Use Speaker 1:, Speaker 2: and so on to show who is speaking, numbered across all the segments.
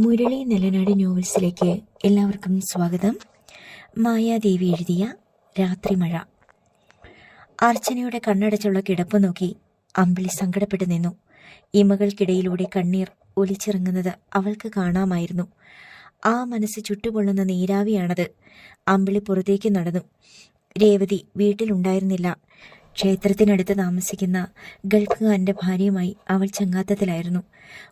Speaker 1: മുരളി നിലനാട് നോവൽസിലേക്ക് എല്ലാവർക്കും സ്വാഗതം. മായാദേവി എഴുതിയ രാത്രിമഴ അർച്ചനയുടെ കണ്ണടച്ചുള്ള കിടപ്പ് നോക്കി അമ്പിളി സങ്കടപ്പെട്ടു നിന്നു. ഇമകൾക്കിടയിലൂടെ കണ്ണീർ ഒലിച്ചിറങ്ങുന്നത് അവൾക്ക് കാണാമായിരുന്നു. ആ മനസ്സ് ചുട്ടുപൊള്ളുന്ന നീരാവിയാണത്. അമ്പിളി പുറത്തേക്ക് നടന്നു. രേവതി വീട്ടിലുണ്ടായിരുന്നില്ല. ക്ഷേത്രത്തിനടുത്ത് താമസിക്കുന്ന ഗൾഫ് ഖാന്റെ ഭാര്യയുമായി അവൾ ചങ്ങാത്തത്തിലായിരുന്നു.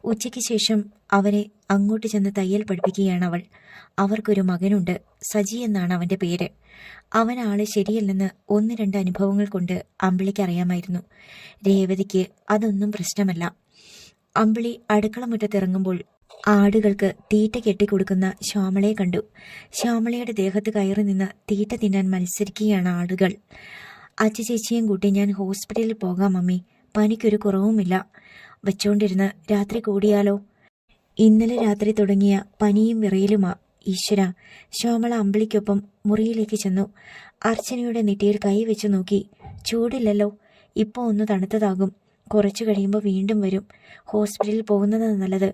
Speaker 1: ഉച്ചയ്ക്ക് ശേഷം അവരെ അങ്ങോട്ട് ചെന്ന് തയ്യൽ പഠിപ്പിക്കുകയാണ് അവൾ. അവർക്കൊരു മകനുണ്ട് സജി എന്നാണ് അവന്റെ പേര്. അവൻ ആൾ ശരിയല്ലെന്ന് ഒന്ന് രണ്ട് അനുഭവങ്ങൾ കൊണ്ട് അമ്പിളിക്ക് അറിയാമായിരുന്നു. രേവതിക്ക് അതൊന്നും പ്രശ്നമല്ല. അമ്പിളി അടുക്കള മുറ്റത്തിറങ്ങുമ്പോൾ ആടുകൾക്ക് തീറ്റ കെട്ടിക്കൊടുക്കുന്ന ശ്യാമളയെ കണ്ടു. ശ്യാമളയുടെ ദേഹത്ത് കയറി നിന്ന് തീറ്റ തിന്നാൻ മത്സരിക്കുകയാണ് ആടുകൾ. അച്ഛ ചേച്ചിയും കൂട്ടി ഞാൻ ഹോസ്പിറ്റലിൽ പോകാം മമ്മി. പനിക്കൊരു കുറവുമില്ല. വെച്ചോണ്ടിരുന്ന് രാത്രി കൂടിയാലോ? ഇന്നലെ രാത്രി തുടങ്ങിയ പനിയും വിറയിലുമാ ഈശ്വര. ശ്യാമള അമ്പിളിക്കൊപ്പം മുറിയിലേക്ക് ചെന്നു. അർച്ചനയുടെ നെറ്റിയിൽ കൈ വെച്ച് നോക്കി. ചൂടില്ലല്ലോ. ഇപ്പോൾ ഒന്ന് തണുത്തതാകും. കുറച്ചു കഴിയുമ്പോൾ വീണ്ടും വരും. ഹോസ്പിറ്റലിൽ പോകുന്നത് നല്ലത്.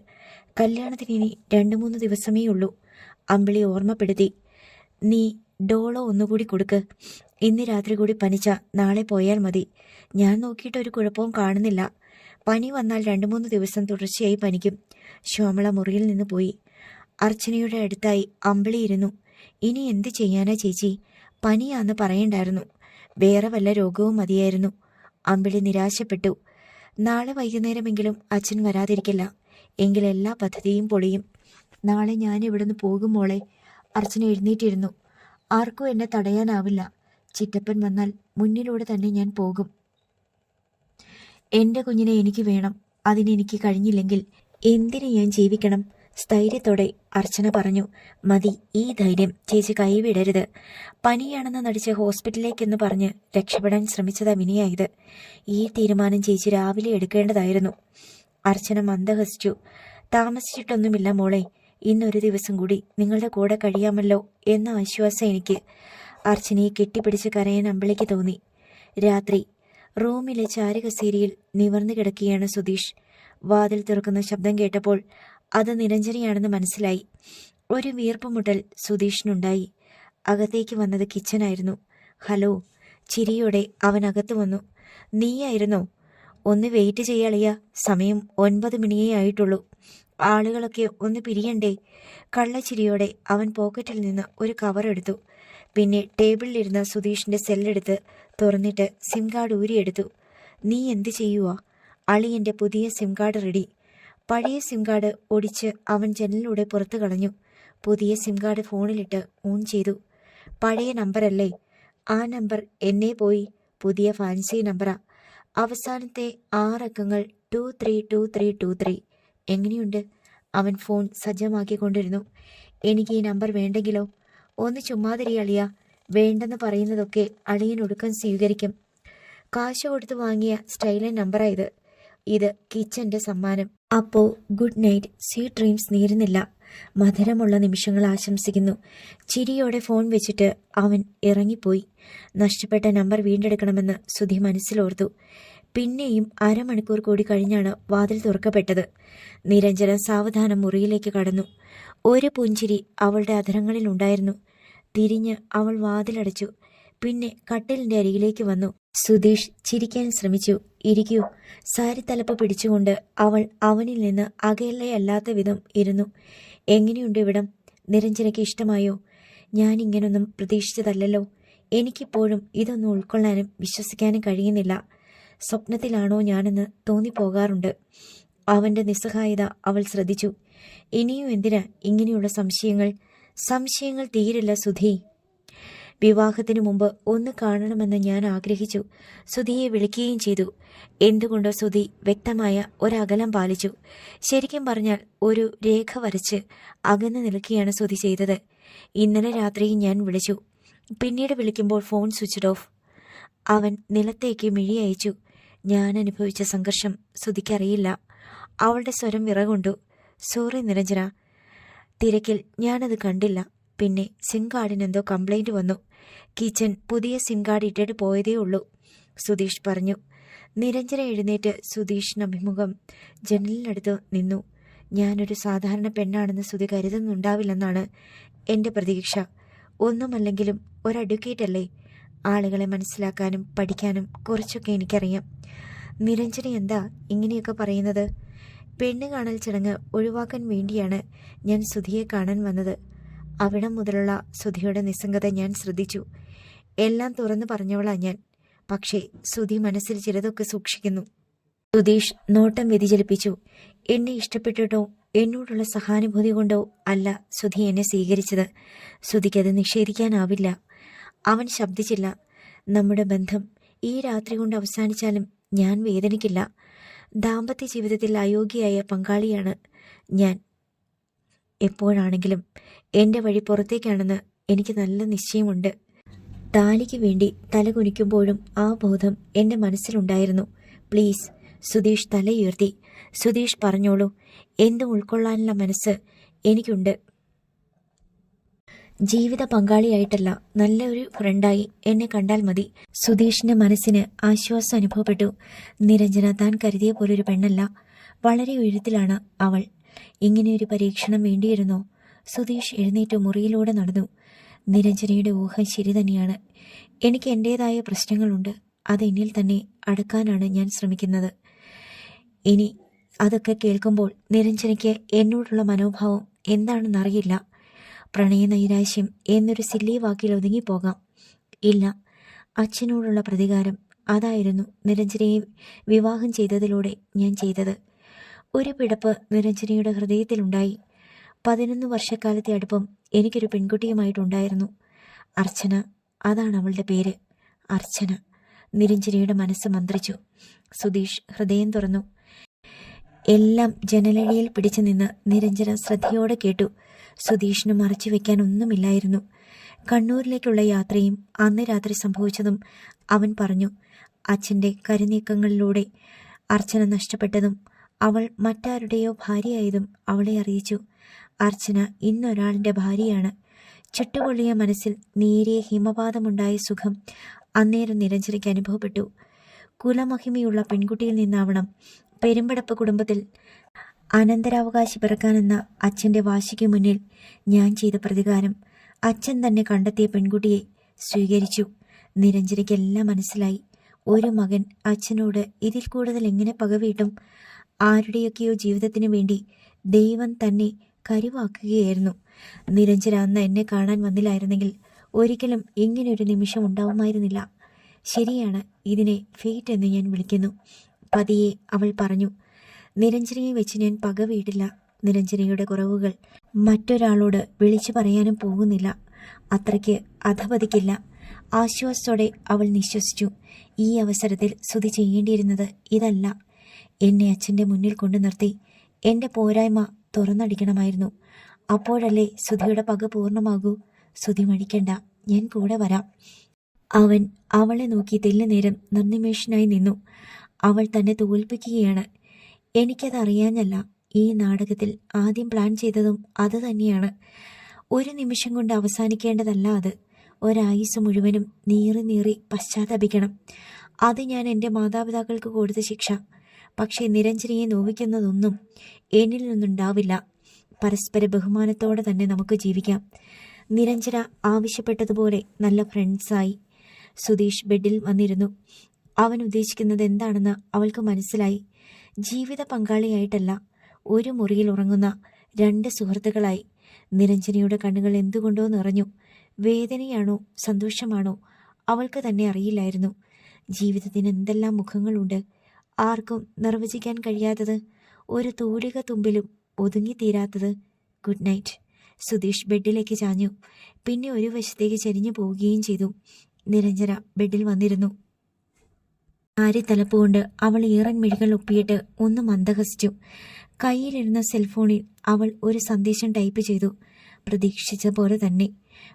Speaker 1: കല്യാണത്തിന് ഇനി രണ്ടു മൂന്ന് ദിവസമേ ഉള്ളൂ. അമ്പിളി ഓർമ്മപ്പെടുത്തി. നീ ഡോളോ ഒന്നുകൂടി കൊടുക്ക്. ഇന്ന് രാത്രി കൂടി പനിച്ച നാളെ പോയാൽ മതി. ഞാൻ നോക്കിയിട്ട് ഒരു കുഴപ്പവും കാണുന്നില്ല. പനി വന്നാൽ രണ്ടു മൂന്ന് ദിവസം തുടർച്ചയായി പനിക്കും. ശ്യാമള മുറിയിൽ നിന്ന് പോയി. അർച്ചനയുടെ അടുത്തായി അമ്പിളിയിരുന്നു ഇനി എന്ത് ചെയ്യാനാ ചേച്ചി? പനിയാന്ന് പറയണ്ടായിരുന്നു. വേറെ വല്ല രോഗവും മതിയായിരുന്നു. അമ്പിളി നിരാശപ്പെട്ടു. നാളെ വൈകുന്നേരമെങ്കിലും അച്ഛൻ വരാതിരിക്കില്ല. എങ്കിൽ എല്ലാ പദ്ധതിയും പൊളിയും. നാളെ ഞാൻ ഇവിടുന്ന് പോകും മോളെ. അർച്ചന എഴുന്നേറ്റിരുന്നു. ആർക്കും എന്നെ തടയാനാവില്ല. ചിറ്റപ്പൻ വന്നാൽ മുന്നിലൂടെ തന്നെ ഞാൻ പോകും. എന്റെ കുഞ്ഞിനെ എനിക്ക് വേണം. അതിനെനിക്ക് കഴിഞ്ഞില്ലെങ്കിൽ എന്തിനു ഞാൻ ജീവിക്കണം? സ്ഥൈര്യത്തോടെ അർച്ചന പറഞ്ഞു മതി ഈ ധൈര്യം ചേച്ചി കൈവിടരുത്. പനിയാണെന്ന് നടിച്ച് ഹോസ്പിറ്റലിലേക്കെന്ന് പറഞ്ഞ് രക്ഷപ്പെടാൻ ശ്രമിച്ചതാ വിനയായത് ഈ തീരുമാനം ചേച്ചി രാവിലെ എടുക്കേണ്ടതായിരുന്നു. അർച്ചന മന്ദഹസിച്ചു താമസിച്ചിട്ടൊന്നുമില്ല മോളെ. ഇന്നൊരു ദിവസം കൂടി നിങ്ങളുടെ കൂടെ കഴിയാമല്ലോ എന്ന ആശ്വാസം എനിക്ക്. അർച്ചനയെ കെട്ടിപ്പിടിച്ച് കരയാൻ അമ്പിളിക്ക് തോന്നി. രാത്രി റൂമിലെ ചാരകസീരിയിൽ നിവർന്നു കിടക്കുകയാണ് സുധീഷ്. വാതിൽ തുറക്കുന്ന ശബ്ദം കേട്ടപ്പോൾ അത് നിരഞ്ജനയാണെന്ന് മനസ്സിലായി. ഒരു വീർപ്പുമുട്ടൽ സുധീഷിനുണ്ടായി. അകത്തേക്ക് വന്നത് കിച്ചനായിരുന്നു. ഹലോ ചിരിയോടെ അവൻ അകത്തു വന്നു. നീയായിരുന്നോ? ഒന്ന് വെയിറ്റ് ചെയ്യാളിയ സമയം ഒൻപത് മണിയേ ആയിട്ടുള്ളൂ. ആളുകളൊക്കെ ഒന്ന് പിരിയണ്ടേ? കള്ളച്ചിരിയോടെ അവൻ പോക്കറ്റിൽ നിന്ന് ഒരു കവർ എടുത്തു. പിന്നെ ടേബിളിലിരുന്ന സുധീഷിന്റെ സെല്ലെടുത്ത് തുറന്നിട്ട് സിം കാർഡ് ഊരിയെടുത്തു. നീ എന്ത് ചെയ്യുവാ? അളിയന്റെ പുതിയ സിം കാർഡ് റെഡി. പഴയ സിം കാർഡ് ഒടിച്ച് അവൻ ജനലിലൂടെ പുറത്തു കളഞ്ഞു. പുതിയ സിം കാർഡ് ഫോണിലിട്ട് ഓൺ ചെയ്തു. പഴയ നമ്പറല്ലേ? ആ നമ്പർ എന്നെ പോയി. പുതിയ ഫാൻസി നമ്പറാ. അവസാനത്തെ ആറക്കങ്ങൾ two three two three two three. എങ്ങനെയുണ്ട്? അവൻ ഫോൺ സജ്ജമാക്കിക്കൊണ്ടിരുന്നു. എനിക്ക് ഈ നമ്പർ വേണ്ടെങ്കിലോ? ഒന്ന് ചുമ്മാതിരി അളിയ. വേണ്ടെന്ന് പറയുന്നതൊക്കെ അളിയനൊടുക്കം സ്വീകരിക്കും. കാശ് കൊടുത്ത് വാങ്ങിയ സ്റ്റൈലൻ നമ്പറായത് ഇത്. കിച്ചന്റെ സമ്മാനം. അപ്പോ ഗുഡ് നൈറ്റ്. സ്വീറ്റ് ഡ്രീംസ് നേരുന്നില്ല. മധുരമുള്ള നിമിഷങ്ങൾ ആശംസിക്കുന്നു. ചിരിയോടെ ഫോൺ വെച്ചിട്ട് അവൻ ഇറങ്ങിപ്പോയി. നഷ്ടപ്പെട്ട നമ്പർ വീണ്ടെടുക്കണമെന്ന് സുധി മനസ്സിലോർത്തു. പിന്നെയും അരമണിക്കൂർ കൂടി കഴിഞ്ഞാണ് വാതിൽ തുറക്കപ്പെട്ടത്. നിരഞ്ജന സാവധാനം മുറിയിലേക്ക് കടന്നു. ഒരു പുഞ്ചിരി അവളുടെ അധരങ്ങളിൽ ഉണ്ടായിരുന്നു. തിരിഞ്ഞ് അവൾ വാതിലടച്ചു. പിന്നെ കട്ടിലിന്റെ അരികിലേക്ക് വന്നു. സുധീഷ് ചിരിക്കാൻ ശ്രമിച്ചു. ഇരിക്കൂ. സാരിത്തലപ്പ് പിടിച്ചുകൊണ്ട് അവൾ അവനിൽ നിന്ന് അകലയല്ലാത്ത വിധം ഇരുന്നു. എങ്ങനെയുണ്ട് ഇവിടം? നിരഞ്ജനയ്ക്ക് ഇഷ്ടമായോ? ഞാൻ ഇങ്ങനൊന്നും പ്രതീക്ഷിച്ചതല്ലല്ലോ. എനിക്കിപ്പോഴും ഇതൊന്നും ഉൾക്കൊള്ളാനും വിശ്വസിക്കാനും കഴിയുന്നില്ല. സ്വപ്നത്തിലാണോ ഞാനെന്ന് തോന്നിപ്പോകാറുണ്ട്. അവന്റെ നിസ്സഹായത അവൾ ശ്രദ്ധിച്ചു. ഇനിയും എന്തിനാ ഇങ്ങനെയുള്ള സംശയങ്ങൾ? സംശയങ്ങൾ തീരില്ല സുധി. വിവാഹത്തിനു മുമ്പ് ഒന്ന് കാണണമെന്ന് ഞാൻ ആഗ്രഹിച്ചു. സുധിയെ വിളിക്കുകയും ചെയ്തു. എന്തുകൊണ്ടോ സുധി വ്യക്തമായ ഒരകലം പാലിച്ചു. ശരിക്കും പറഞ്ഞാൽ ഒരു രേഖ വരച്ച് അകന്നു നിൽക്കുകയാണ് സുധി ചെയ്തത്. ഇന്നലെ രാത്രിയും ഞാൻ വിളിച്ചു. പിന്നീട് വിളിക്കുമ്പോൾ ഫോൺ സ്വിച്ച് ഓഫ്. അവൻ നിലത്തേക്ക് മിഴി അയച്ചു ഞാൻ അനുഭവിച്ച സംഘർഷം ശ്രുതിക്കറിയില്ല. അവളുടെ സ്വരം വിറകൊണ്ടു. സോറി നിരഞ്ജന. തിരക്കിൽ ഞാനത് കണ്ടില്ല. പിന്നെ സിം കാർഡിനെന്തോ കംപ്ലൈന്റ് വന്നു. കിച്ചൻ പുതിയ സിം കാർഡ് ഇട്ടിട്ട് പോയതേ ഉള്ളൂ സുധീഷ് പറഞ്ഞു. നിരഞ്ജന എഴുന്നേറ്റ് സുധീഷിന് അഭിമുഖം ജനലിനടുത്ത് നിന്നു. ഞാനൊരു സാധാരണ പെണ്ണാണെന്ന് സ്തുതി കരുതുന്നുണ്ടാവില്ലെന്നാണ് എന്റെ പ്രതീക്ഷ. ഒന്നുമല്ലെങ്കിലും ഒരു അഡ്വക്കേറ്റ് അല്ലേ ആളുകളെ മനസ്സിലാക്കാനും പഠിക്കാനും കുറച്ചൊക്കെ എനിക്കറിയാം. നിരഞ്ജന എന്താ ഇങ്ങനെയൊക്കെ പറയുന്നത്? പെണ്ണ് കാണൽ ചടങ്ങ് ഒഴിവാക്കാൻ വേണ്ടിയാണ് ഞാൻ സുധിയെ കാണാൻ വന്നത്. അവിടം മുതലുള്ള സുധിയുടെ നിസ്സംഗത ഞാൻ ശ്രദ്ധിച്ചു. എല്ലാം തുറന്നു പറഞ്ഞവളാ ഞാൻ. പക്ഷേ സുധി മനസ്സിൽ ചിലതൊക്കെ സൂക്ഷിക്കുന്നു. സുധീഷ് നോട്ടം വ്യതിചലിപ്പിച്ചു. എന്നെ ഇഷ്ടപ്പെട്ടിട്ടോ? എന്നോടുള്ള സഹാനുഭൂതി കൊണ്ടോ? അല്ല സുധി എന്നെ സ്വീകരിച്ചത്. സുധിക്കത് നിഷേധിക്കാനാവില്ല. അവൻ ശബ്ദിച്ചില്ല. നമ്മുടെ ബന്ധം ഈ രാത്രി കൊണ്ട് അവസാനിച്ചാലും ഞാൻ വേദനിക്കില്ല. ദാമ്പത്യ ജീവിതത്തിൽ അയോഗ്യയായ പങ്കാളിയാണ് ഞാൻ. എപ്പോഴാണെങ്കിലും എന്റെ വഴി പുറത്തേക്കാണെന്ന് എനിക്ക് നല്ല നിശ്ചയമുണ്ട്. താലിക്ക് വേണ്ടി തല കുനിക്കുമ്പോഴും ആ ബോധം എന്റെ മനസ്സിലുണ്ടായിരുന്നു. പ്ലീസ് സുധീഷ് തലയുയർത്തി. സുധീഷ് പറഞ്ഞോളൂ എന്തും ഉൾക്കൊള്ളാനുള്ള മനസ്സ് എനിക്കുണ്ട്. ജീവിത പങ്കാളിയായിട്ടല്ല നല്ലൊരു ഫ്രണ്ടായി എന്നെ കണ്ടാൽ മതി. സുധീഷിന്റെ മനസ്സിന് ആശ്വാസം അനുഭവപ്പെട്ടു. നിരഞ്ജന താൻ കരുതിയ പോലൊരു പെണ്ണല്ല. വളരെ ഉയരത്തിലാണ് അവൾ. ഇങ്ങനെയൊരു പരീക്ഷണം വേണ്ടിയിരുന്നോ? സുധീഷ് എഴുന്നേറ്റ് മുറിയിലൂടെ നടന്നു. നിരഞ്ജനയുടെ ഊഹം ശരി തന്നെയാണ്. എനിക്ക് എന്റേതായ പ്രശ്നങ്ങളുണ്ട്. അത് എന്നിൽ തന്നെ അടക്കാനാണ് ഞാൻ ശ്രമിക്കുന്നത്. ഇനി അതൊക്കെ കേൾക്കുമ്പോൾ നിരഞ്ജനയ്ക്ക് എന്നോടുള്ള മനോഭാവം എന്താണെന്നറിയില്ല. പ്രണയ നൈരാശ്യം എന്നൊരു സില്ലി വാക്കിൽ ഒതുങ്ങിപ്പോകാം. ഇല്ല അച്ഛനോടുള്ള പ്രതികാരം അതായിരുന്നു നിരഞ്ജനയെ വിവാഹം ചെയ്തതിലൂടെ ഞാൻ ചെയ്തത്. ഒരു പിടപ്പ് നിരഞ്ജനയുടെ ഹൃദയത്തിലുണ്ടായി. പതിനൊന്ന് വർഷക്കാലത്തെ അടുപ്പം എനിക്കൊരു പെൺകുട്ടിയുമായിട്ടുണ്ടായിരുന്നു. അർച്ചന അതാണ് അവളുടെ പേര്. അർച്ചന നിരഞ്ജനയുടെ മനസ്സ് മന്ത്രിച്ചു. സുധീഷ് ഹൃദയം തുറന്നു. എല്ലാം ജനലഴിയിൽ പിടിച്ചു നിന്ന് നിരഞ്ജന ശ്രദ്ധയോടെ കേട്ടു. സുധീഷിന് മറച്ചു വെക്കാൻ ഒന്നുമില്ലായിരുന്നു. കണ്ണൂരിലേക്കുള്ള യാത്രയും അന്ന് രാത്രി സംഭവിച്ചതും അവൻ പറഞ്ഞു. അച്ഛന്റെ കരുനീക്കങ്ങളിലൂടെ അർച്ചന നഷ്ടപ്പെട്ടതും അവൾ മറ്റാരുടെയോ ഭാര്യയായതും അവളെ അറിയിച്ചു. അർച്ചന ഇന്നൊരാളിന്റെ ഭാര്യയാണ്. ചുട്ടുപൊള്ളിയ മനസ്സിൽ നേരിയ ഹിമപാതമുണ്ടായ സുഖം അന്നേരം നിരഞ്ജനയ്ക്ക് അനുഭവപ്പെട്ടു. കുലമഹിമയുള്ള പെൺകുട്ടിയിൽ നിന്നാവണം പെരുമ്പടപ്പ് കുടുംബത്തിൽ അനന്തരാവകാശി പിറക്കാനെന്ന അച്ഛന്റെ വാശിക്ക് മുന്നിൽ ഞാൻ ചെയ്ത പ്രതികാരം അച്ഛൻ തന്നെ കണ്ടെത്തിയ പെൺകുട്ടിയെ സ്വീകരിച്ചു. നിരഞ്ജനയ്ക്കെല്ലാം മനസ്സിലായി. ഒരു മകൻ അച്ഛനോട് ഇതിൽ കൂടുതൽ എങ്ങനെ പകവീട്ടും? ആരുടെയൊക്കെയോ ജീവിതത്തിനു വേണ്ടി ദൈവം തന്നെ കരുവാക്കുകയായിരുന്നു. നിരഞ്ജന അന്ന് എന്നെ കാണാൻ വന്നില്ലായിരുന്നെങ്കിൽ ഒരിക്കലും ഇങ്ങനൊരു നിമിഷം ഉണ്ടാവുമായിരുന്നില്ല. ശരിയാണ് ഇതിനെ ഫേറ്റ് എന്ന് ഞാൻ വിളിക്കുന്നു. പതിയെ അവൾ പറഞ്ഞു നിരഞ്ജനയെ വെച്ച് ഞാൻ പക വീടില്ല. നിരഞ്ജനയുടെ കുറവുകൾ മറ്റൊരാളോട് വിളിച്ചു പറയാനും പോകുന്നില്ല. അത്രയ്ക്ക് അധപതിക്കില്ല. ആശ്വാസത്തോടെ അവൾ നിശ്വസിച്ചു. ഈ അവസരത്തിൽ സ്തുതി ചെയ്യേണ്ടിയിരുന്നത് ഇതല്ല. എന്നെ അച്ഛന്റെ മുന്നിൽ കൊണ്ടു നിർത്തി. എന്റെ പോരായ്മ തുറന്നടിക്കണമായിരുന്നു. അപ്പോഴല്ലേ സുധിയുടെ പക പൂർണമാകൂ? സുധി മടിക്കണ്ട. ഞാൻ കൂടെ വരാം. അവൻ അവളെ നോക്കി തെല്ലു നേരം നിർനിമേഷനായി നിന്നു. അവൾ തന്നെ തോൽപ്പിക്കുകയാണ്. എനിക്കത് അറിയാഞ്ഞല്ല ഈ നാടകത്തിൽ ആദ്യം പ്ലാൻ ചെയ്തതും അത് തന്നെയാണ്. ഒരു നിമിഷം കൊണ്ട് അവസാനിക്കേണ്ടതല്ല അത്. ഒരായുസ് മുഴുവനും നീറി നീറി പശ്ചാത്തപിക്കണം. അത് ഞാൻ എന്റെ മാതാപിതാക്കൾക്ക് കൊടുത്ത ശിക്ഷ. പക്ഷേ നിരഞ്ജനയെ നോവിക്കുന്നതൊന്നും എന്നിൽ നിന്നുണ്ടാവില്ല. പരസ്പര ബഹുമാനത്തോടെ തന്നെ നമുക്ക് ജീവിക്കാം. നിരഞ്ജന ആവശ്യപ്പെട്ടതുപോലെ നല്ല ഫ്രണ്ട്സായി. സുധീഷ് ബെഡിൽ വന്നിരുന്നു. അവൻ ഉദ്ദേശിക്കുന്നത് എന്താണെന്ന് അവൾക്ക് മനസ്സിലായി. ജീവിത പങ്കാളിയായിട്ടല്ല. ഒരു മുറിയിൽ ഉറങ്ങുന്ന രണ്ട് സുഹൃത്തുക്കളായി. നിരഞ്ജനയുടെ കണ്ണുകൾ എന്തുകൊണ്ടോ നിറഞ്ഞു. വേദനയാണോ? സന്തോഷമാണോ? അവൾക്ക് തന്നെ അറിയില്ലായിരുന്നു. ജീവിതത്തിന് എന്തെല്ലാം മുഖങ്ങളുണ്ട്? ആർക്കും നിർവചിക്കാൻ കഴിയാത്തത്? ഒരു തൂലിക തുമ്പിലും ഒതുങ്ങിത്തീരാത്തത്? Good night. സുധീഷ് ബെഡിലേക്ക് ചാഞ്ഞു. പിന്നെ ഒരു വശത്തേക്ക് ചരിഞ്ഞു പോവുകയും ചെയ്തു. നിരഞ്ജന ബെഡിൽ വന്നിരുന്നു. ആരി തലപ്പുകൊണ്ട് അവൾ ഈറൻ മിഴികൾ ഒപ്പിയിട്ട് ഒന്ന് മന്ദഹസിച്ചു. കയ്യിലിരുന്ന സെൽഫോണിൽ അവൾ ഒരു സന്ദേശം ടൈപ്പ് ചെയ്തു. പ്രതീക്ഷിച്ച പോലെ തന്നെ.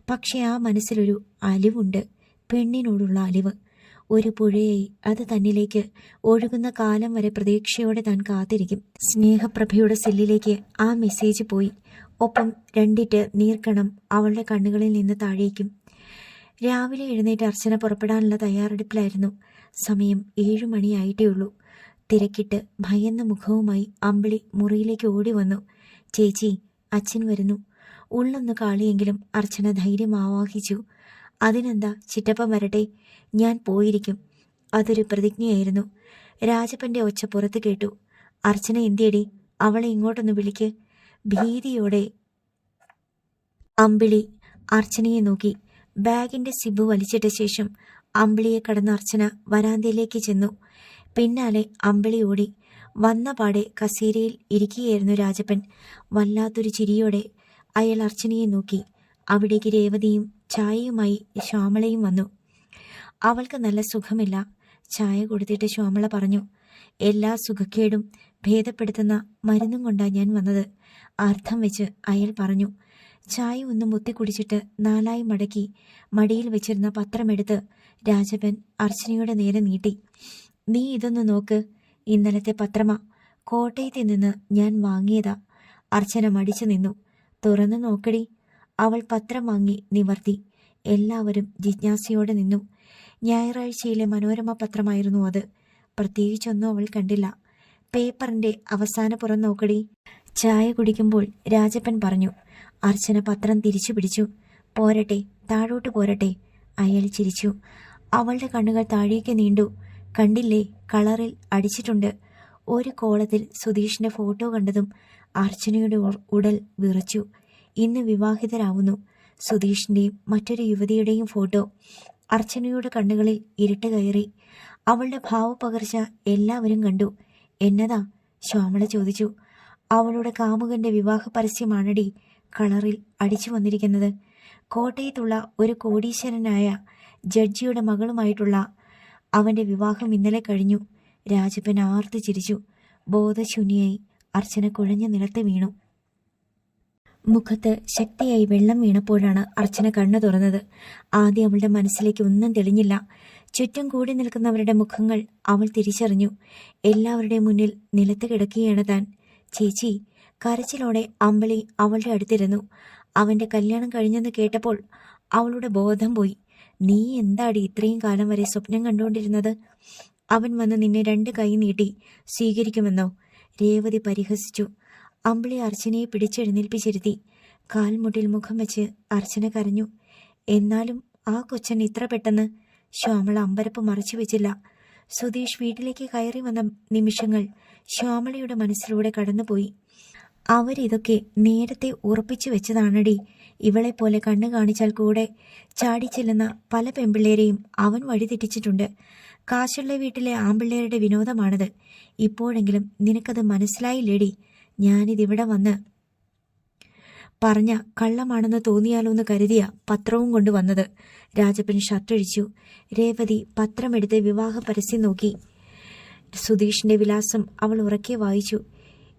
Speaker 1: പക്ഷേ ആ മനസ്സിലൊരു അലിവുണ്ട്. പെണ്ണിനോടുള്ള അലിവ്. ഒരു പുഴയായി അത് തന്നിലേക്ക് ഒഴുകുന്ന കാലം വരെ പ്രതീക്ഷയോടെ താൻ കാത്തിരിക്കും. സ്നേഹപ്രഭയുടെ സെല്ലിലേക്ക് ആ മെസ്സേജ് പോയി. ഒപ്പം രണ്ടിട്ട് നീർക്കണം അവളുടെ കണ്ണുകളിൽ നിന്ന് താഴേക്കും. രാവിലെ എഴുന്നേറ്റ് അർച്ചന പുറപ്പെടാനുള്ള തയ്യാറെടുപ്പിലായിരുന്നു. സമയം ഏഴു മണിയായിട്ടേ ഉള്ളൂ തിരക്കിട്ട് ഭയന്ന മുഖവുമായി അമ്പിളി മുറിയിലേക്ക് ഓടി വന്നു. ചേച്ചി അച്ഛൻ വരുന്നു. ഉള്ളൊന്ന് കാളിയെങ്കിലും അർച്ചന ധൈര്യം ആവാഹിച്ചു അതിനെന്താ ചിറ്റപ്പ വരട്ടെ ഞാൻ പോയിരിക്കും. അതൊരു പ്രതിജ്ഞയായിരുന്നു. രാജപ്പന്റെ ഒച്ച പുറത്ത് കേട്ടു. അർച്ചന എന്തിയടി അവളെ ഇങ്ങോട്ടൊന്ന് വിളിക്ക്. ഭീതിയോടെ അമ്പിളി അർച്ചനയെ നോക്കി. ബാഗിന്റെ സിബ് വലിച്ചിട്ട ശേഷം അമ്പിളിയെ കടന്ന അർച്ചന വരാന്തയിലേക്ക് ചെന്നു. പിന്നാലെ അമ്പിളി ഓടി. വന്ന പാടെ കസേരയിൽ ഇരിക്കുകയായിരുന്നു രാജപ്പൻ. വല്ലാത്തൊരു ചിരിയോടെ അയാൾ അർച്ചനയെ നോക്കി. അവിടേക്ക് രേവതിയും ചായയുമായി ശ്യാമളയും വന്നു. അവൾക്ക് നല്ല സുഖമില്ല. ചായ കൊടുത്തിട്ട് ശ്യാമള പറഞ്ഞു എല്ലാ സുഖക്കേടും ഭേദപ്പെടുത്തുന്ന മരുന്നും കൊണ്ടാണ് ഞാൻ വന്നത്. അർത്ഥം വെച്ച് അയാൾ പറഞ്ഞു ചായ ഒന്ന് മുത്തി കുടിച്ചിട്ട് നാലായി മടക്കി മടിയിൽ വെച്ചിരുന്ന പത്രമെടുത്ത് രാജപ്പൻ അർച്ചനയുടെ നേരെ നീട്ടി. നീ ഇതൊന്ന് നോക്ക്. ഇന്നലത്തെ പത്രമ. കോട്ടയത്തിൽ നിന്ന് ഞാൻ വാങ്ങിയതാ. അർച്ചന മടിച്ചു നിന്നു. തുറന്നു നോക്കടി. അവൾ പത്രം വാങ്ങി നിവർത്തി. എല്ലാവരും ജിജ്ഞാസയോടെ നിന്നു. ഞായറാഴ്ചയിലെ മനോരമ പത്രമായിരുന്നു അത്. പ്രത്യേകിച്ചൊന്നും അവൾ കണ്ടില്ല. പേപ്പറിന്റെ അവസാന പുറം നോക്കടി. ചായ കുടിക്കുമ്പോൾ രാജപ്പൻ പറഞ്ഞു. അർച്ചന പത്രം തിരിച്ചു പിടിച്ചു. പോരട്ടെ താഴോട്ട് പോരട്ടെ. അയാൾ ചിരിച്ചു. അവളുടെ കണ്ണുകൾ താഴേക്ക് നീണ്ടു. കണ്ടില്ലേ കളറിൽ അടിച്ചിട്ടുണ്ട്. ഒരു കോളത്തിൽ സുധീഷിന്റെ ഫോട്ടോ കണ്ടതും അർച്ചനയുടെ ഉടൽ വിറച്ചു. ഇന്ന് വിവാഹിതരാവുന്നു. സുധീഷിന്റെയും മറ്റൊരു യുവതിയുടെയും ഫോട്ടോ. അർച്ചനയുടെ കണ്ണുകളിൽ ഇരുട്ട് കയറി. അവളുടെ ഭാവപകർച്ച എല്ലാവരും കണ്ടു. എന്നതാ? ശ്യാമള ചോദിച്ചു. അവളുടെ കാമുകന്റെ വിവാഹ പരസ്യമാണടി കളറിൽ അടിച്ചു വന്നിരിക്കുന്നത്. കോട്ടയത്തുള്ള ഒരു കോടീശ്വരനായ ജഡ്ജിയുടെ മകളുമായിട്ടുള്ള അവന്റെ വിവാഹം ഇന്നലെ കഴിഞ്ഞു. രാജപ്പൻ ആർത്തു ചിരിച്ചു. ബോധശൂന്യായി അർച്ചന കുഴഞ്ഞ നിലത്ത് വീണു. മുഖത്ത് ശക്തിയായി വെള്ളം വീണപ്പോഴാണ് അർച്ചന കണ്ണു തുറന്നത്. ആദ്യം അവളുടെ മനസ്സിലേക്ക് ഒന്നും തെളിഞ്ഞില്ല. ചുറ്റും കൂടി നിൽക്കുന്നവരുടെ മുഖങ്ങൾ അവൾ തിരിച്ചറിഞ്ഞു. എല്ലാവരുടെയും മുന്നിൽ നിലത്ത് കിടക്കുകയാണ് താൻ. ചേച്ചി കരച്ചിലോടെ അമ്പളി അവളുടെ അടുത്തിരുന്നു. അവന്റെ കല്യാണം കഴിഞ്ഞെന്ന് കേട്ടപ്പോൾ അവളുടെ ബോധം പോയി. നീ എന്താടി ഇത്രയും കാലം വരെ സ്വപ്നം കണ്ടുകൊണ്ടിരുന്നത്? അവൻ വന്ന് നിന്നെ രണ്ട് കൈ നീട്ടി സ്വീകരിക്കുമെന്നോ? രേവതി പരിഹസിച്ചു. അമ്പിളി അർച്ചനയെ പിടിച്ചെഴുന്നേൽപ്പിച്ചിരുത്തി കാൽമുട്ടിൽ മുഖം വെച്ച് അർച്ചന കരഞ്ഞു. എന്നാലും ആ കൊച്ചൻ ഇത്ര പെട്ടെന്ന്? ശ്യാമള അമ്പരപ്പ് മറച്ചു വെച്ചില്ല. സുധീഷ് വീട്ടിലേക്ക് കയറി വന്ന നിമിഷങ്ങൾ ശ്യാമളയുടെ മനസ്സിലൂടെ കടന്നുപോയി. അവരിതൊക്കെ നേരത്തെ ഉറപ്പിച്ചു വെച്ചതാണടി. ഇവളെ പോലെ കണ്ണു കാണിച്ചാൽ കൂടെ ചാടിച്ചെല്ലുന്ന പല പെമ്പിള്ളേരെയും അവൻ വഴിതെറ്റിച്ചിട്ടുണ്ട് കാശുള്ള വീട്ടിലെ ആമ്പിള്ളേരുടെ വിനോദമാണത്. ഇപ്പോഴെങ്കിലും നിനക്കത് മനസ്സിലായില്ലേടി? ഞാനിതിവിടെ വന്ന് പറഞ്ഞ കള്ളമാണെന്ന് തോന്നിയാലോന്ന് കരുതിയ പത്രവും കൊണ്ടുവന്നത് രാജപ്പൻ ഷർട്ടഴിച്ചു രേവതി പത്രമെടുത്ത് വിവാഹ പരസ്യം നോക്കി. സുധീഷിന്റെ വിലാസം അവൾ ഉറക്കെ വായിച്ചു.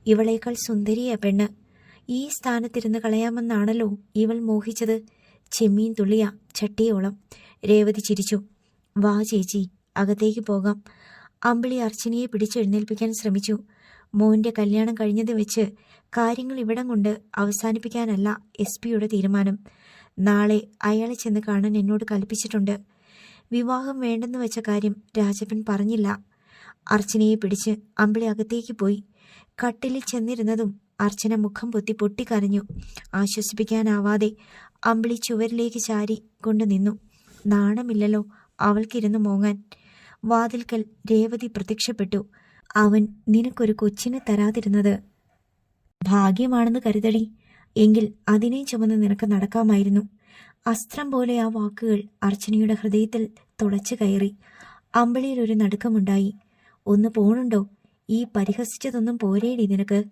Speaker 1: ഇവളേക്കാൾ സുന്ദരിയ പെണ്ണ്. ഈ സ്ഥാനത്തിരുന്ന് കളയാമെന്നാണല്ലോ ഇവൾ മോഹിച്ചത്. ചെമ്മീൻ തുള്ളിയ ചട്ടിയോളം. രേവതി ചിരിച്ചു. വാ ചേച്ചി അകത്തേക്ക് പോകാം. അമ്പിളി അർച്ചനയെ പിടിച്ചെഴുന്നേൽപ്പിക്കാൻ ശ്രമിച്ചു. മോന്റെ കല്യാണം കഴിഞ്ഞത് വെച്ച് കാര്യങ്ങൾ ഇവിടം കൊണ്ട് അവസാനിപ്പിക്കാനല്ല എസ് പിയുടെ തീരുമാനം. നാളെ അയാളെ ചെന്ന് കാണാൻ എന്നോട് കൽപ്പിച്ചിട്ടുണ്ട്. വിവാഹം വേണ്ടെന്ന് വെച്ച കാര്യം രാജപ്പൻ പറഞ്ഞില്ല. അർച്ചനയെ പിടിച്ച് അമ്പിളി അകത്തേക്ക് പോയി. കട്ടിലിൽ ചെന്നിരുന്നതും അർച്ചന മുഖം പൊത്തി പൊട്ടിക്കരഞ്ഞു. ആശ്വസിപ്പിക്കാനാവാതെ അമ്പിളി ചുവരിലേക്ക് ചാരി കൊണ്ടു നിന്നു. നാണമില്ലല്ലോ അവൾക്കിരുന്നു മോങ്ങാൻ. വാതിൽക്കൽ രേവതി പ്രത്യക്ഷപ്പെട്ടു. അവൻ നിനക്കൊരു കൊച്ചിനെ തരാതിരുന്നത് ഭാഗ്യമാണെന്ന് കരുതടി. എങ്കിൽ അതിനെ ചുമന്ന് നിനക്ക് നടക്കാമായിരുന്നു. അസ്ത്രം പോലെ ആ വാക്കുകൾ അർച്ചനയുടെ ഹൃദയത്തിൽ തുളച്ചു കയറി. അമ്പിളിയിൽ ഒരു നടുക്കമുണ്ടായി. ഒന്ന് പോണുണ്ടോ? ഈ പരിഹസിച്ചതൊന്നും പോരേടി നിനക്ക്.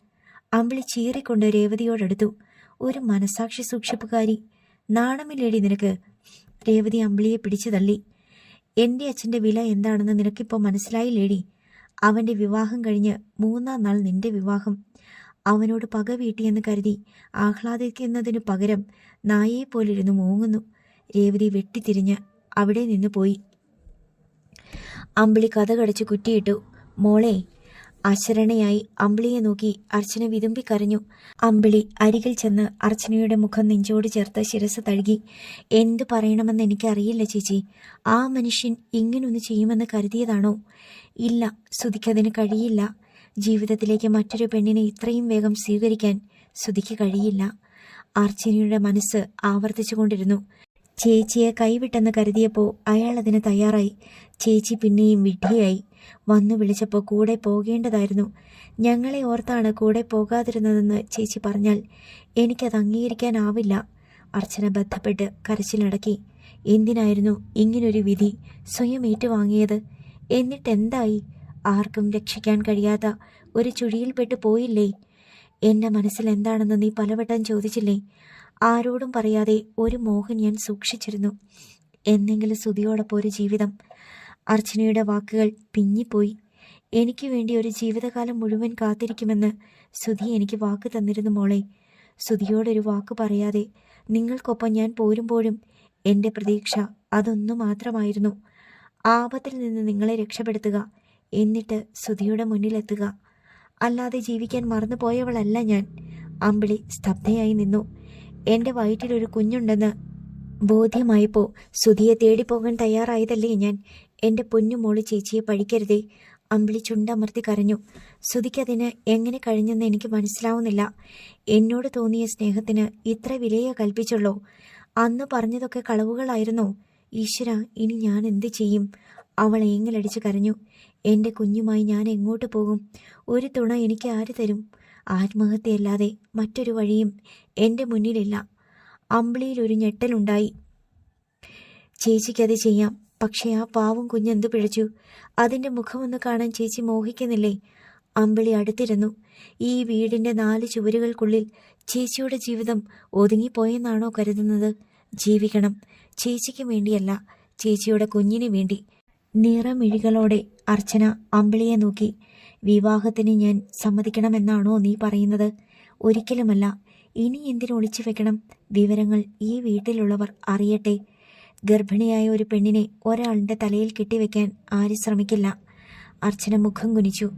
Speaker 1: അമ്പിളി ചീറിക്കൊണ്ട് രേവതിയോടടുത്തു ഒരു മനസാക്ഷി സൂക്ഷിപ്പുകാരി നാണമില്ലേടി നിനക്ക്? രേവതി അമ്പിളിയെ പിടിച്ചു തള്ളി എന്റെ അച്ഛന്റെ വില എന്താണെന്ന് നിനക്കിപ്പോ മനസ്സിലായില്ലേടി? അവന്റെ വിവാഹം കഴിഞ്ഞ് മൂന്നാം നാൾ നിന്റെ വിവാഹം. അവനോട് പക വീട്ടിയെന്ന് കരുതി ആഹ്ലാദിക്കുന്നതിനു പകരം നായയെ പോലിരുന്ന് മൂങ്ങുന്നു. രേവതി വെട്ടിത്തിരിഞ്ഞ് അവിടെ നിന്ന് പോയി. അമ്പിളി കഥ കടച്ച് കുറ്റിയിട്ടു മോളെ അശരണയായി അമ്പിളിയെ നോക്കി അർച്ചന വിതുമ്പി കരഞ്ഞു. അമ്പിളി അരികിൽ ചെന്ന് അർച്ചനയുടെ മുഖം നെഞ്ചോട് ചേർത്ത് ശിരസ് തഴുകി. എന്തു പറയണമെന്ന് എനിക്കറിയില്ല ചേച്ചി. ആ മനുഷ്യൻ ഇങ്ങനൊന്ന് ചെയ്യുമെന്ന് കരുതിയതാണോ? ഇല്ല സുധിക്കതിന് കഴിയില്ല. ജീവിതത്തിലേക്ക് മറ്റൊരു പെണ്ണിനെ ഇത്രയും വേഗം സ്വീകരിക്കാൻ സുധിക്ക് കഴിയില്ല. അർച്ചനയുടെ മനസ്സ് ആവർത്തിച്ചുകൊണ്ടിരുന്നു. ചേച്ചിയെ കൈവിട്ടെന്ന് കരുതിയപ്പോൾ അയാൾ അതിന് തയ്യാറായി. ചേച്ചി പിന്നെയും വിഡ്ഢിയായി. വന്നു വിളിച്ചപ്പോൾ കൂടെ പോകേണ്ടതായിരുന്നു. ഞങ്ങളെ ഓർത്താണ് കൂടെ പോകാതിരുന്നതെന്ന് ചേച്ചി പറഞ്ഞാൽ എനിക്കത് അംഗീകരിക്കാനാവില്ല. അർച്ചന ബന്ധപ്പെട്ട് കരച്ചിലടക്കി. എന്തിനായിരുന്നു ഇങ്ങനൊരു വിധി? സ്വയം ഏറ്റുവാങ്ങിയത്. എന്നിട്ടെന്തായി? ആർക്കും രക്ഷിക്കാൻ കഴിയാത്ത ഒരു ചുഴിയിൽപ്പെട്ടു പോയില്ലേ? എന്റെ മനസ്സിൽ എന്താണെന്ന് നീ പലവട്ടം ചോദിച്ചില്ലേ? ആരോടും പറയാതെ ഒരു മോഹൻ ഞാൻ സൂക്ഷിച്ചിരുന്നു. എന്നെങ്കിലും സ്തുതിയോടൊപ്പം ഒരു ജീവിതം. അർച്ചനയുടെ വാക്കുകൾ പിഞ്ഞിപ്പോയി എനിക്ക് വേണ്ടി ഒരു ജീവിതകാലം മുഴുവൻ കാത്തിരിക്കുമെന്ന് സുധി എനിക്ക് വാക്ക് തന്നിരുന്നു മോളെ. സുധിയോടൊരു വാക്ക് പറയാതെ നിങ്ങൾക്കൊപ്പം ഞാൻ പോരുമ്പോഴും എന്റെ പ്രതീക്ഷ അതൊന്നു മാത്രമായിരുന്നു. ആപത്തിൽ നിന്ന് നിങ്ങളെ രക്ഷപ്പെടുത്തുക എന്നിട്ട് സുധിയുടെ മുന്നിലെത്തുക. അല്ലാതെ ജീവിക്കാൻ മറന്നുപോയവളല്ല ഞാൻ. അമ്പിളി സ്തബ്ധയായി നിന്നു. എന്റെ വയറ്റിലൊരു കുഞ്ഞുണ്ടെന്ന് ബോധ്യമായപ്പോൾ സുധിയെ തേടിപ്പോകാൻ തയ്യാറായതല്ലേ ഞാൻ. എന്റെ പൊന്നുമോൾ ചേച്ചിയെ പഴിക്കരുതേ. അമ്പിളി ചുണ്ടമർത്തി കരഞ്ഞു. സുധിക്കതിന് എങ്ങനെ കഴിഞ്ഞെന്ന് എനിക്ക് മനസ്സിലാവുന്നില്ല. എന്നോട് തോന്നിയ സ്നേഹത്തിന് ഇത്ര വിലയെ കൽപ്പിച്ചുള്ളൂ. അന്ന് പറഞ്ഞതൊക്കെ കളവുകളായിരുന്നു. ഈശ്വര ഇനി ഞാൻ എന്ത് ചെയ്യും അവൾ ഏങ്ങലടിച്ച് കരഞ്ഞു. എന്റെ കുഞ്ഞുമായി ഞാൻ എങ്ങോട്ട് പോകും? ഒരു തുണ എനിക്ക് ആര് തരും? ആത്മഹത്യയല്ലാതെ മറ്റൊരു വഴിയും എന്റെ മുന്നിലില്ല അമ്പിളിയിൽ ഒരു ഞെട്ടലുണ്ടായി. ചേച്ചിക്കത് ചെയ്യാം. പക്ഷേ ആ പാവം കുഞ്ഞെന്തു പിഴച്ചു? അതിന്റെ മുഖമൊന്ന് കാണാൻ ചേച്ചി മോഹിക്കുന്നില്ലേ? അമ്പിളി അടുത്തിരുന്നു. ഈ വീടിന്റെ നാല് ചുവരുകൾക്കുള്ളിൽ ചേച്ചിയുടെ ജീവിതം ഒതുങ്ങിപ്പോയെന്നാണോ കരുതുന്നത്? ജീവിക്കണം. ചേച്ചിക്ക് വേണ്ടിയല്ല ചേച്ചിയുടെ കുഞ്ഞിന് വേണ്ടി. നിറമിഴികളോടെ അർച്ചന അമ്പിളിയെ നോക്കി. വിവാഹത്തിന് ഞാൻ സമ്മതിക്കണമെന്നാണോ നീ പറയുന്നത്? ഒരിക്കലുമല്ല. ഇനി എന്തിനൊളിച്ചു വെക്കണം? വിവരങ്ങൾ ഈ വീട്ടിലുള്ളവർ അറിയട്ടെ. ഗർഭിണിയായ ഒരു പെണ്ണിനെ ഒരാളുടെ തലയിൽ കെട്ടിവെക്കാൻ ആരും ശ്രമിക്കില്ല. അർച്ചന മുഖം കുനിച്ചു.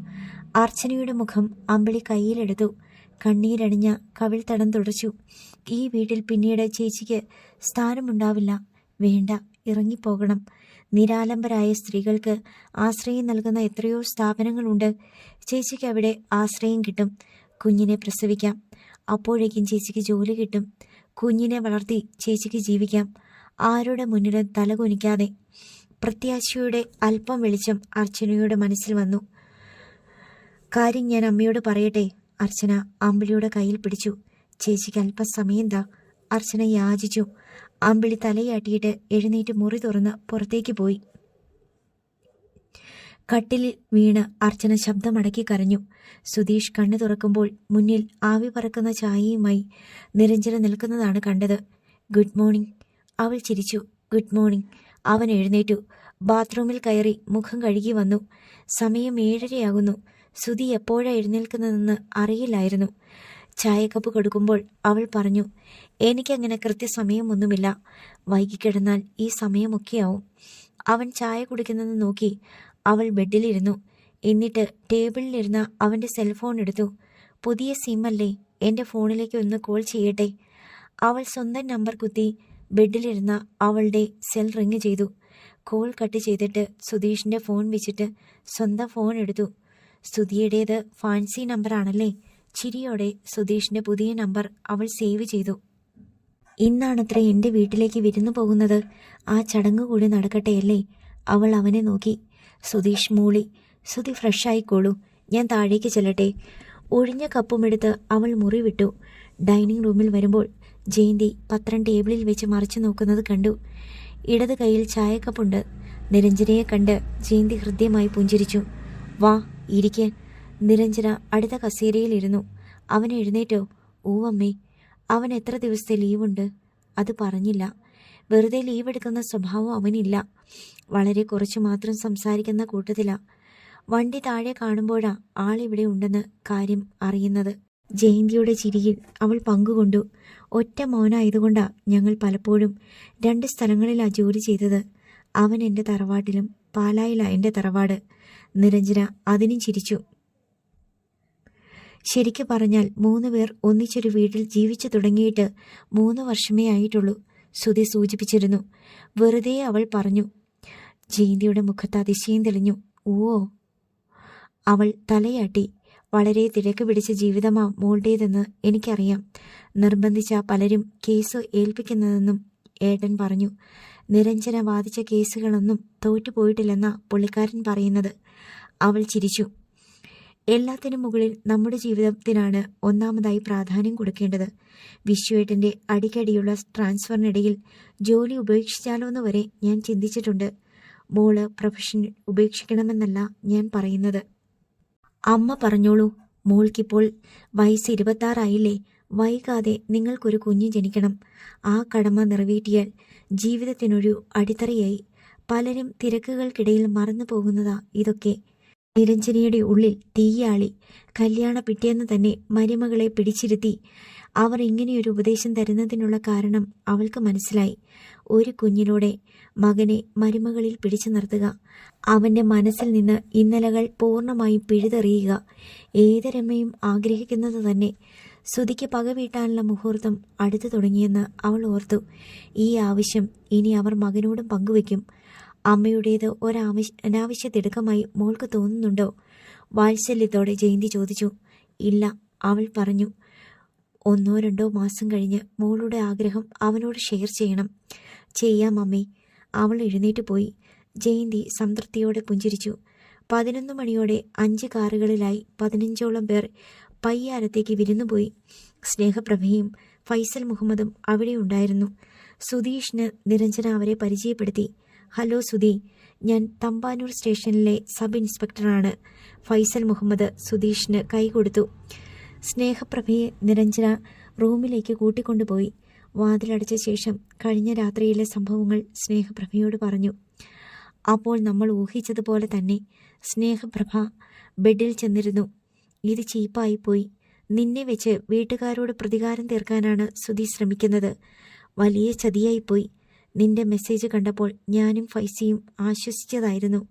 Speaker 1: അർച്ചനയുടെ മുഖം അമ്പിളി കയ്യിലെടുത്തു. കണ്ണീരണിഞ്ഞ കവിൾത്തടം തുടച്ചു. ഈ വീട്ടിൽ പിന്നീട് ചേച്ചിക്ക് സ്ഥാനമുണ്ടാവില്ല. വേണ്ട ഇറങ്ങിപ്പോകണം. നിരാലംബരായ സ്ത്രീകൾക്ക് ആശ്രയം നൽകുന്ന എത്രയോ സ്ഥാപനങ്ങളുണ്ട്. ചേച്ചിക്ക് അവിടെ ആശ്രയം കിട്ടും. കുഞ്ഞിനെ പ്രസവിക്കാം. അപ്പോഴേക്കും ചേച്ചിക്ക് ജോലി കിട്ടും. കുഞ്ഞിനെ വളർത്തി ചേച്ചിക്ക് ജീവിക്കാം. ആരുടെ മുന്നിലും തലകുനിക്കാതെ പ്രത്യാശയുടെ അല്പം വെളിച്ചം അർച്ചനയുടെ മനസ്സിൽ വന്നു. കാര്യം ഞാൻ അമ്മയോട് പറയട്ടെ അർച്ചന അമ്പിളിയുടെ കയ്യിൽ പിടിച്ചു. ചേച്ചിക്ക് അല്പസമയം താ അർച്ചന യാചിച്ചു. അമ്പിളി തലയാട്ടിയിട്ട് എഴുന്നേറ്റ് മുറി തുറന്ന് പുറത്തേക്ക് പോയി. കട്ടിലിൽ വീണ് അർച്ചന ശബ്ദമടക്കി കരഞ്ഞു. സുധീഷ് കണ്ണു തുറക്കുമ്പോൾ മുന്നിൽ ആവി പറക്കുന്ന ചായയുമായി നിരഞ്ജന നിൽക്കുന്നതാണ് കണ്ടത്. Good morning. അവൾ ചിരിച്ചു. Good morning. അവൻ എഴുന്നേറ്റു. ബാത്റൂമിൽ കയറി മുഖം കഴുകി വന്നു. സമയം ഏഴരയാകുന്നു. സുധി എപ്പോഴാണ് എഴുന്നേൽക്കുന്നതെന്ന് അറിയില്ലായിരുന്നു. ചായക്കപ്പ് കൊടുക്കുമ്പോൾ അവൾ പറഞ്ഞു എനിക്കങ്ങനെ കൃത്യസമയമൊന്നുമില്ല. വൈകിക്കിടന്നാൽ ഈ സമയമൊക്കെയാവും. അവൻ ചായ കുടിക്കുന്നത് നോക്കി അവൾ ബെഡിലിരുന്നു. എന്നിട്ട് ടേബിളിലിരുന്ന അവന്റെ സെൽഫോൺ എടുത്തു. പുതിയ സിമ്മല്ലേ എന്റെ ഫോണിലേക്ക് ഒന്ന് കോൾ ചെയ്യട്ടെ. അവൾ സ്വന്തം നമ്പർ കുത്തി ബെഡിലിരുന്ന അവളുടെ സെൽ റിങ് ചെയ്തു. കോൾ കട്ട് ചെയ്തിട്ട് സുധീഷിന്റെ ഫോൺ വെച്ചിട്ട് സ്വന്തം ഫോൺ എടുത്തു. സ്തുതിയുടേത് ഫാൻസി നമ്പറാണല്ലേ ചിരിയോടെ സുധീഷിന്റെ പുതിയ നമ്പർ അവൾ സേവ് ചെയ്തു. ഇന്നാണത്ര എന്റെ വീട്ടിലേക്ക് വിരുന്നു പോകുന്നത്. ആ ചടങ്ങ് കൂടി നടക്കട്ടെയല്ലേ അവൾ അവനെ നോക്കി. സുധീഷ് മൂളി സുധി ഫ്രഷായിക്കോളൂ ഞാൻ താഴേക്ക് ചെല്ലട്ടെ. ഒഴിഞ്ഞ കപ്പുമെടുത്ത് അവൾ മുറി വിട്ടു. ഡൈനിങ് റൂമിൽ വരുമ്പോൾ ജയന്തി പത്രം ടേബിളിൽ വെച്ച് മറിച്ചു നോക്കുന്നത് കണ്ടു. ഇടത് കൈയിൽ ചായക്കപ്പുണ്ട്. നിരഞ്ജനയെ കണ്ട് ജയന്തി ഹൃദ്യമായി പുഞ്ചിരിച്ചു. വാ ഇരിക്കെ. നിരഞ്ജന അടുത്ത കസേരയിലിരുന്നു അവൻ എഴുന്നേറ്റോ? ഊവമ്മേ അവൻ എത്ര ദിവസത്തെ ലീവുണ്ട്? അത് പറഞ്ഞില്ല. വെറുതെ ലീവ് എടുക്കുന്ന സ്വഭാവം അവനില്ല. വളരെ കുറച്ച് മാത്രം സംസാരിക്കുന്ന കൂട്ടത്തിലാ. വണ്ടി താഴെ കാണുമ്പോഴാ ആളിവിടെ ഉണ്ടെന്ന് കാര്യം അറിയുന്നത്. ജയന്തിയുടെ ചിരിയിൽ അവൾ പങ്കുകൊണ്ടു. ഒറ്റ മോനായതുകൊണ്ടാ ഞങ്ങൾ പലപ്പോഴും രണ്ട് സ്ഥലങ്ങളിലാ ജോലി ചെയ്തത്. അവൻ എന്റെ തറവാട്ടിലും പാലായിലാ എന്റെ തറവാട്. നിരഞ്ജന അതിനും ചിരിച്ചു. ശരിക്കു പറഞ്ഞാൽ മൂന്ന് പേർ ഒന്നിച്ചൊരു വീട്ടിൽ ജീവിച്ചു തുടങ്ങിയിട്ട് മൂന്ന് വർഷമേ ആയിട്ടുള്ളൂ സുധി സൂചിപ്പിച്ചിരുന്നു. വെറുതെ അവൾ പറഞ്ഞു ജയന്തിയുടെ മുഖത്ത് അതിശയം തെളിഞ്ഞു. ഓ അവൾ തലയാട്ടി വളരെ തിരക്ക് പിടിച്ച ജീവിതമാ മോളുടേതെന്ന് എനിക്കറിയാം. നിർബന്ധിച്ച പലരും കേസ് ഏൽപ്പിക്കുന്നതെന്നും ഏടൻ പറഞ്ഞു. നിരഞ്ജന വാദിച്ച കേസുകളൊന്നും തോറ്റുപോയിട്ടില്ലെന്ന പുള്ളിക്കാരൻ പറയുന്നത്. അവൾ ചിരിച്ചു. എല്ലാത്തിനും മുകളിൽ നമ്മുടെ ജീവിതത്തിനാണ് ഒന്നാമതായി പ്രാധാന്യം കൊടുക്കേണ്ടത്. വിശ്വേട്ടന്റെ അടിക്കടിയുള്ള ട്രാൻസ്ഫറിനിടയിൽ ജോലി ഉപേക്ഷിച്ചാലോ എന്ന് വരെ ഞാൻ ചിന്തിച്ചിട്ടുണ്ട്. മോൾ പ്രൊഫഷൻ ഉപേക്ഷിക്കണമെന്നല്ല ഞാൻ പറയുന്നത്. അമ്മ പറഞ്ഞോളൂ മോൾക്കിപ്പോൾ വയസ്സ് ഇരുപത്താറായില്ലേ? വൈകാതെ നിങ്ങൾക്കൊരു കുഞ്ഞ് ജനിക്കണം. ആ കടമ നിറവേറ്റിയാൽ ജീവിതത്തിനൊരു അടിത്തറയായി. പലരും തിരക്കുകൾക്കിടയിൽ മറന്നു പോകുന്നതാ ഇതൊക്കെ. നിരഞ്ജനയുടെ ഉള്ളിൽ തീയാളി കല്യാണ പിറ്റേന്ന് തന്നെ മരുമകളെ പിടിച്ചിരുത്തി. അവർ ഇങ്ങനെയൊരു ഉപദേശം തരുന്നതിനുള്ള കാരണം അവൾക്ക് മനസ്സിലായി. ഒരു കുഞ്ഞിലൂടെ മകനെ മരുമകളിൽ പിടിച്ചു നിർത്തുക. അവന്റെ മനസ്സിൽ നിന്ന് ഇന്നലകൾ പൂർണമായും പിഴുതെറിയുക. ഏതൊരമ്മയും ആഗ്രഹിക്കുന്നത് തന്നെ. സുതിക്ക് പകവീട്ടാനുള്ള മുഹൂർത്തം അടുത്തു തുടങ്ങിയെന്ന് അവൾ ഓർത്തു. ഈ ആവശ്യം ഇനി അവർ മകനോടും പങ്കുവെക്കും അമ്മയുടേത് ഒരാവശ്യ അനാവശ്യ തിടുക്കമായി മോൾക്ക് തോന്നുന്നുണ്ടോ? വാത്സല്യത്തോടെ ജയന്തി ചോദിച്ചു. ഇല്ല അവൾ പറഞ്ഞു. ഒന്നോ രണ്ടോ മാസം കഴിഞ്ഞ് മോളുടെ ആഗ്രഹം അവനോട് ഷെയർ ചെയ്യണം. ചെയ്യാം അമ്മേ അവൾ എഴുന്നേറ്റ് പോയി. ജയന്തി സംതൃപ്തിയോടെ പുഞ്ചിരിച്ചു. പതിനൊന്ന് മണിയോടെ അഞ്ച് കാറുകളിലായി പതിനഞ്ചോളം പേർ പയ്യാരത്തേക്ക് വിരുന്നുപോയി. സ്നേഹപ്രഭയും ഫൈസൽ മുഹമ്മദും അവിടെ ഉണ്ടായിരുന്നു. സുധീഷിന് നിരഞ്ജന അവരെ പരിചയപ്പെടുത്തി. ഹലോ സുധി ഞാൻ തമ്പാനൂർ സ്റ്റേഷനിലെ സബ് ഇൻസ്പെക്ടറാണ്. ഫൈസൽ മുഹമ്മദ് സുധീഷിന് കൈകൊടുത്തു സ്നേഹപ്രഭയെ നിരഞ്ജന റൂമിലേക്ക് കൂട്ടിക്കൊണ്ടുപോയി. വാതിലടച്ച ശേഷം കഴിഞ്ഞ രാത്രിയിലെ സംഭവങ്ങൾ സ്നേഹപ്രഭയോട് പറഞ്ഞു. അപ്പോൾ നമ്മൾ ഊഹിച്ചതുപോലെ തന്നെ സ്നേഹപ്രഭ ബെഡിൽ ചെന്നിരുന്നു. ഇത് ചീപ്പായിപ്പോയി നിന്നെ വെച്ച് വീട്ടുകാരോട് പ്രതികാരം തീർക്കാനാണ് സുധി ശ്രമിക്കുന്നത്. വലിയ ചതിയായിപ്പോയി നിന്റെ മെസ്സേജ് കണ്ടപ്പോൾ ഞാനും ഫൈസിയും ആശ്വസിച്ചതായിരുന്നു.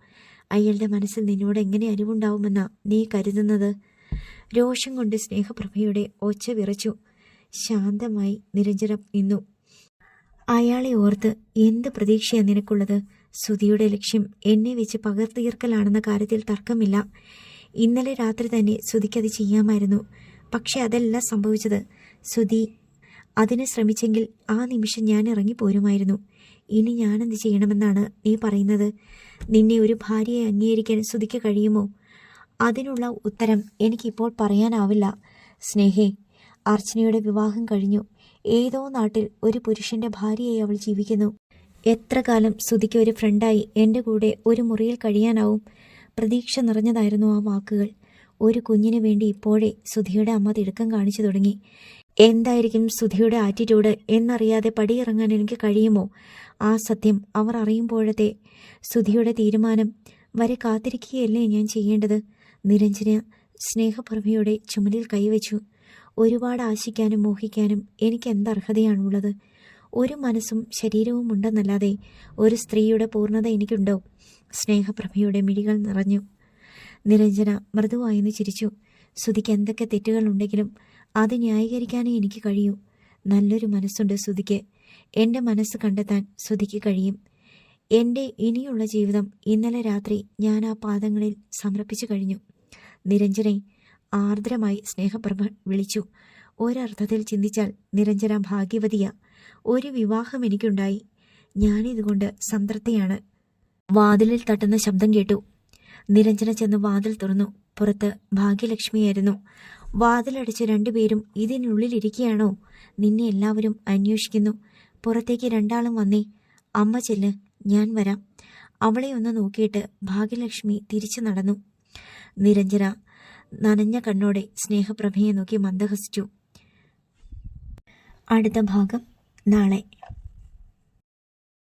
Speaker 1: അയാളുടെ മനസ്സിൽ നിന്നോട് എങ്ങനെ അറിവുണ്ടാവുമെന്നാണ് നീ കരുതുന്നത്? രോഷം കൊണ്ട് സ്നേഹപ്രഭയുടെ ഒച്ച വിറച്ചു. ശാന്തമായി നിരഞ്ജന നിന്നു. അയാളെ ഓർത്ത് എന്ത് പ്രതീക്ഷയാ നിനക്കുള്ളത്? സുധിയുടെ ലക്ഷ്യം എന്നെ വെച്ച് പകർത്തീർക്കലാണെന്ന കാര്യത്തിൽ തർക്കമില്ല. ഇന്നലെ രാത്രി തന്നെ സുധിക്കത് ചെയ്യാമായിരുന്നു. പക്ഷെ അതല്ല സംഭവിച്ചത്. സുധി അതിന് ശ്രമിച്ചെങ്കിൽ ആ നിമിഷം ഞാൻ ഇറങ്ങിപ്പോരുമായിരുന്നു ഇനി ഞാനെന്ത് ചെയ്യണമെന്നാണ് നീ പറയുന്നത്? നിന്നെ ഒരു ഭാര്യയെ അംഗീകരിക്കാൻ സുധിക്ക് കഴിയുമോ? അതിനുള്ള ഉത്തരം എനിക്കിപ്പോൾ പറയാനാവില്ല. സ്നേഹേ അർച്ചനയുടെ വിവാഹം കഴിഞ്ഞു. ഏതോ നാട്ടിൽ ഒരു പുരുഷന്റെ ഭാര്യയായി അവൾ ജീവിക്കുന്നു. എത്ര കാലം സുധിക്ക് ഒരു ഫ്രണ്ടായി എന്റെ കൂടെ ഒരു മുറിയിൽ കഴിയാനാവും? പ്രതീക്ഷ നിറഞ്ഞതായിരുന്നു ആ വാക്കുകൾ. ഒരു കുഞ്ഞിന് വേണ്ടി ഇപ്പോഴേ സുധിയുടെ അമ്മ തിടുക്കം കാണിച്ചു തുടങ്ങി. എന്തായിരിക്കും സുധിയുടെ ആറ്റിറ്റ്യൂഡ് എന്നറിയാതെ പടിയിറങ്ങാൻ എനിക്ക് കഴിയുമോ? ആ സത്യം അവർ അറിയുമ്പോഴത്തെ സുധിയുടെ തീരുമാനം. വരെ കാത്തിരിക്കുകയല്ലേ ഞാൻ ചെയ്യേണ്ടത്? നിരഞ്ജന സ്നേഹപ്രഭയുടെ ചുമലിൽ കൈവച്ചു. ഒരുപാട് ആശിക്കാനും മോഹിക്കാനും എനിക്ക് എന്തർഹതയാണുള്ളത് ഒരു മനസ്സും ശരീരവും ഉണ്ടെന്നല്ലാതെ ഒരു സ്ത്രീയുടെ പൂർണത എനിക്കുണ്ടോ? സ്നേഹപ്രഭയുടെ മിഴികൾ നിറഞ്ഞു. നിരഞ്ജന മൃദുവായെന്ന് ചിരിച്ചു. സുധിക്ക് എന്തൊക്കെ തെറ്റുകൾ ഉണ്ടെങ്കിലും അത് ന്യായീകരിക്കാനേ എനിക്ക് കഴിയൂ. നല്ലൊരു മനസ്സുണ്ട് സുധിക്ക് എന്റെ മനസ്സ് കണ്ടെത്താൻ സുധിക്ക് കഴിയും. എന്റെ ഇനിയുള്ള ജീവിതം ഇന്നലെ രാത്രി ഞാൻ ആ പാദങ്ങളിൽ സമർപ്പിച്ചു കഴിഞ്ഞു. നിരഞ്ജനെ ആർദ്രമായി സ്നേഹപ്രഭ വിളിച്ചു. ഒരർത്ഥത്തിൽ ചിന്തിച്ചാൽ നിരഞ്ജന ഭാഗ്യവതിയ ഒരു വിവാഹം എനിക്കുണ്ടായി. ഞാനിതുകൊണ്ട് സംതൃപ്തിയാണ്. വാതിലിൽ തട്ടുന്ന ശബ്ദം കേട്ടു. നിരഞ്ജന ചെന്ന് വാതിൽ തുറന്നു. പുറത്ത് ഭാഗ്യലക്ഷ്മിയായിരുന്നു. വാതിലടച്ച് രണ്ടുപേരും ഇതിനുള്ളിലിരിക്കുകയാണോ? നിന്നെ എല്ലാവരും അന്വേഷിക്കുന്നു. പുറത്തേക്ക് രണ്ടാളും വന്നേ. അമ്മ ചെല്ല്. ഞാൻ വരാം. അവളെ ഒന്ന് നോക്കിയിട്ട് ഭാഗ്യലക്ഷ്മി തിരിച്ചു നടന്നു. നിരഞ്ജന നനഞ്ഞ കണ്ണോടെ സ്നേഹപ്രഭയെ നോക്കി മന്ദഹസിച്ചു. അടുത്ത ഭാഗം നാളെ.